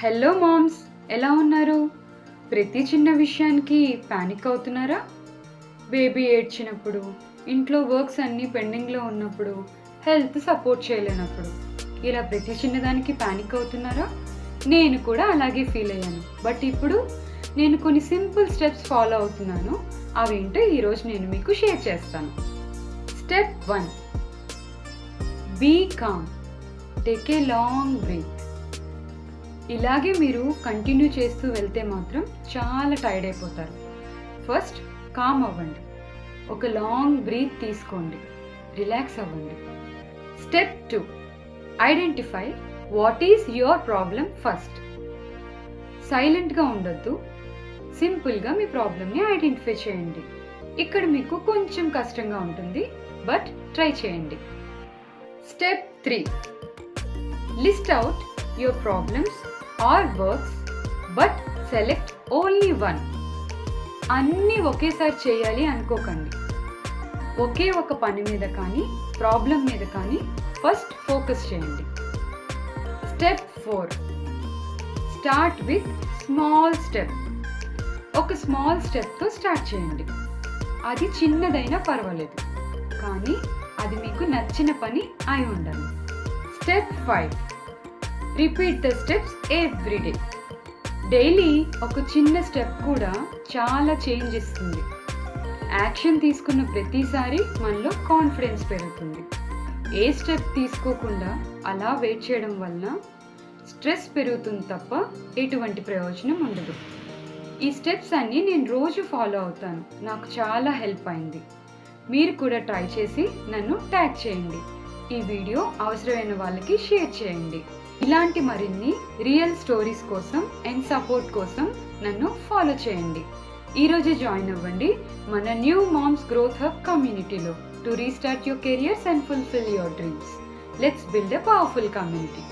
Hello moms ఎలా ఉన్నారు? ప్రతి చిన్న విషయానికి పానిక్ అవుతున్నారా? బేబీ ఏడ్చినప్పుడు ఇంట్లో వర్క్స్ అన్నీ పెండింగ్లో ఉన్నప్పుడు హెల్త్ సపోర్ట్ చేయలేనప్పుడు ఇలా ప్రతి చిన్నదానికి పానిక్ అవుతున్నారా? నేను కూడా అలాగే ఫీల్ అయ్యాను. బట్ ఇప్పుడు నేను కొన్ని సింపుల్ స్టెప్స్ ఫాలో అవుతున్నాను. అవేంటో ఈరోజు నేను మీకు షేర్ చేస్తాను. Step one be calm take a long breath ఇలాగే మీరు కంటిన్యూ చేస్తూ వెళ్తే మాత్రం చాలా టైర్డ్ అయిపోతారు. ఫస్ట్ కామ్ అవ్వండి. ఒక లాంగ్ బ్రీత్ తీసుకోండి. రిలాక్స్ అవ్వండి. Step two identify what is your problem first సైలెంట్గా ఉండొద్దు. సింపుల్గా మీ ప్రాబ్లమ్ని ఐడెంటిఫై చేయండి. ఇక్కడ మీకు కొంచెం కష్టంగా ఉంటుంది బట్ ట్రై చేయండి. Step three list out your problems or works but select only one. అన్నీ ఒకేసారి చేయాలి అనుకోకండి. ఒకే ఒక పని మీద కానీ ప్రాబ్లం మీద కానీ ఫస్ట్ ఫోకస్ చేయండి. Step four. Start with small step. ఒక స్మాల్ స్టెప్తో స్టార్ట్ చేయండి. అది చిన్నదైనా పర్వాలేదు కానీ అది మీకు నచ్చిన పని అయి ఉండాలి step five. Repeat the steps every day. Daily ఒక చిన్న స్టెప్ కూడా చాలా చేంజ్ ఇస్తుంది. యాక్షన్ తీసుకున్న ప్రతిసారి మనలో కాన్ఫిడెన్స్ పెరుగుతుంది. ఏ స్టెప్ తీసుకోకుండా అలా వెయిట్ చేయడం వలన స్ట్రెస్ పెరుగుతుంది తప్ప ఎటువంటి ప్రయోజనం ఉండదు. ఈ స్టెప్స్ అన్నీ నేను రోజు ఫాలో అవుతాను. నాకు చాలా హెల్ప్ అయింది. మీరు కూడా ట్రై చేసి నన్ను ట్యాగ్ చేయండి. ఈ వీడియో అవసరమైన వాళ్ళకి షేర్ చేయండి. ఇలాంటి మరిన్ని రియల్ స్టోరీస్ కోసం అండ్ సపోర్ట్ కోసం నన్ను ఫాలో చేయండి. ఈరోజే జాయిన్ అవ్వండి మన న్యూ మామ్స్ గ్రోత్ హబ్ కమ్యూనిటీలో to restart your careers and fulfil your dreams. Let's build a powerful community.